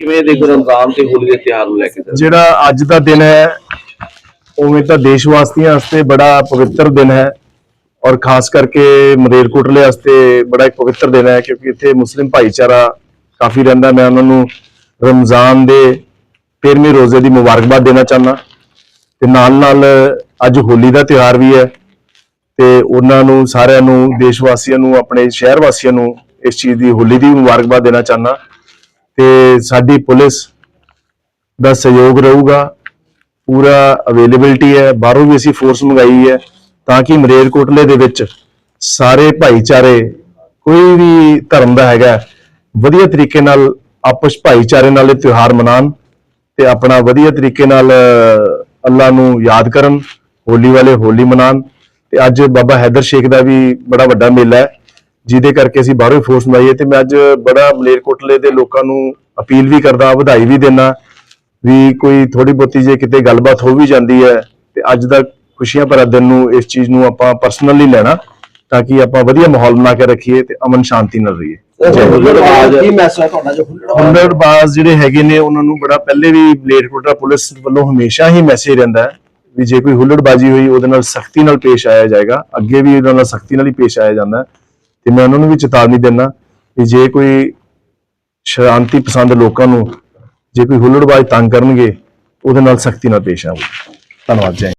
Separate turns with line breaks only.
ਕਿਵੇਂ ਦੇਖੋ ਰਮਜ਼ਾਨ ਤੇ ਹੋਲੀ ਦੇ ਤਿਉਹਾਰ ਨੂੰ ਲੈ ਕੇ?
ਜਿਹੜਾ ਅੱਜ ਦਾ ਦਿਨ ਹੈ, ਉਵੇਂ ਤਾਂ ਦੇਸ਼ ਵਾਸੀਆਂ ਵਾਸਤੇ ਬੜਾ ਪਵਿੱਤਰ ਦਿਨ ਹੈ ਔਰ ਖਾਸ ਕਰਕੇ ਮਰੇਰਕੋਟਲੇ ਵਾਸਤੇ ਬੜਾ ਇੱਕ ਪਵਿੱਤਰ ਦਿਨ ਹੈ ਕਿਉਂਕਿ ਇੱਥੇ ਮੁਸਲਿਮ ਭਾਈਚਾਰਾ ਕਾਫੀ ਰਹਿੰਦਾ। ਮੈਂ ਉਹਨਾਂ ਨੂੰ ਰਮਜ਼ਾਨ ਦੇ 13ਵੇਂ ਰੋਜ਼ੇ ਦੀ ਮੁਬਾਰਕਬਾਦ ਦੇਣਾ ਚਾਹੁੰਦਾ। ਤੇ ਨਾਲ ਨਾਲ ਅੱਜ ਹੋਲੀ ਦਾ ਤਿਉਹਾਰ ਵੀ ਹੈ ਤੇ ਉਹਨਾਂ ਨੂੰ ਸਾਰਿਆਂ ਨੂੰ ਦੇਸ਼ ਵਾਸੀਆਂ ਨੂੰ, ਆਪਣੇ ਸ਼ਹਿਰ ਵਾਸੀਆਂ ਨੂੰ ਇਸ ਚੀਜ਼ ਦੀ ਹੋਲੀ ਦੀ ਮੁਬਾਰਕਬਾਦ ਦੇਣਾ ਚਾਹੁੰਦਾ। ਤੇ ਸਾਡੀ ਪੁਲਿਸ ਦਾ ਸਹਿਯੋਗ ਰਹੂਗਾ। ਪੂਰਾ ਅਵੇਲੇਬਿਲਟੀ ਹੈ। ਬਾਹਰੋਂ ਵੀ ਅਸੀਂ ਫੋਰਸ ਮੰਗਾਈ ਹੈ ਤਾਂ ਕਿ ਮਰੇਰਕੋਟਲੇ ਦੇ ਵਿੱਚ ਸਾਰੇ ਭਾਈਚਾਰੇ ਕੋਈ ਵੀ ਧਰਮ ਦਾ ਹੈਗਾ, ਵਧੀਆ ਤਰੀਕੇ ਨਾਲ ਆਪਸ ਭਾਈਚਾਰੇ ਨਾਲ ਇਹ ਤਿਉਹਾਰ ਮਨਾਉਣ ਤੇ ਆਪਣਾ ਵਧੀਆ ਤਰੀਕੇ ਨਾਲ ਅੱਲਾ ਨੂੰ ਯਾਦ ਕਰਨ, ਹੋਲੀ ਵਾਲੇ ਹੋਲੀ ਮਨਾਉਣ। ਤੇ ਅੱਜ ਬਾਬਾ ਹੈਦਰ ਸ਼ੇਖ ਦਾ ਵੀ ਬੜਾ ਵੱਡਾ ਮੇਲਾ ਹੈ। ਜਿਹਦੇ ਕਰਕੇ ਅਸੀਂ ਬਾਹਰੋਂ ਫੋਰਸ ਮੰਗਾਈ ਹੈ ਤੇ ਮੈਂ ਅੱਜ ਬੜਾ ਮਲੇਰਕੋਟਲੇ ਦੇ ਲੋਕਾਂ ਨੂੰ ਅਪੀਲ ਵੀ ਕਰਦਾ ਵਧਾਈ ਵੀ ਦੇਣਾ ਵੀ ਕੋਈ ਥੋੜੀ ਬਹੁਤੀ ਜੇ ਕਿਤੇ ਗੱਲਬਾਤ ਹੋ ਵੀ ਜਾਂਦੀ ਹੈ ਤੇ ਅੱਜ ਦਾ ਖੁਸ਼ੀਆਂ ਭਰਾ ਦਿਨ ਨੂੰ ਇਸ ਚੀਜ਼ ਨੂੰ ਆਪਾਂ ਪਰਸਨਲੀ ਲੈਣਾ ਤਾਂ ਕਿ ਆਪਾਂ ਵਧੀਆ ਮਾਹੌਲ ਬਣਾ ਕੇ ਰੱਖੀਏ ਤੇ ਅਮਨ ਸ਼ਾਂਤੀ ਨਾਲ ਰਹੀਏ।
ਕੀ ਮੈਸੇਜ ਹੈ ਤੁਹਾਡਾ ਜੋ ਹੁੱਲੜਬਾਜ਼
ਹੁੱਲੜਬਾਜ਼ ਜਿਹੜੇ ਹੈਗੇ ਨੇ ਉਹਨਾਂ ਨੂੰ ਬੜਾ ਪਹਿਲੇ ਵੀ ਮਲੇਰਕੋਟਲਾ ਪੁਲਿਸ ਵੱਲੋਂ ਹਮੇਸ਼ਾ ਹੀ ਮੈਸੇਜ ਰਹਿੰਦਾ ਹੈ ਵੀ ਜੇ ਕੋਈ ਹੁੱਲੜਬਾਜ਼ੀ ਹੋਈ ਉਹਦੇ ਨਾਲ ਸਖਤੀ ਨਾਲ ਪੇਸ਼ ਆਇਆ ਜਾਏਗਾ। ਅੱਗੇ ਵੀ ਉਹਨਾਂ ਨਾਲ ਸਖਤੀ ਨਾਲ ਹੀ ਪੇਸ਼ ਆਇਆ ਜਾਂਦਾ ਹੈ। ਤੇ ਮੈਂ ਉਹਨਾਂ ਨੂੰ ਵੀ ਚੇਤਾਵਨੀ ਦਿੰਦਾ ਕਿ ਜੇ ਕੋਈ ਸ਼ਾਂਤੀ ਪਸੰਦ ਲੋਕਾਂ ਨੂੰ, ਜੇ ਕੋਈ ਹੁੱਲੜਬਾਜ਼ ਤੰਗ ਕਰਨਗੇ, ਉਹਦੇ ਨਾਲ ਸਖਤੀ ਨਾਲ ਪੇਸ਼ ਆਓ ਧੰਨਵਾਦ, ਜੈ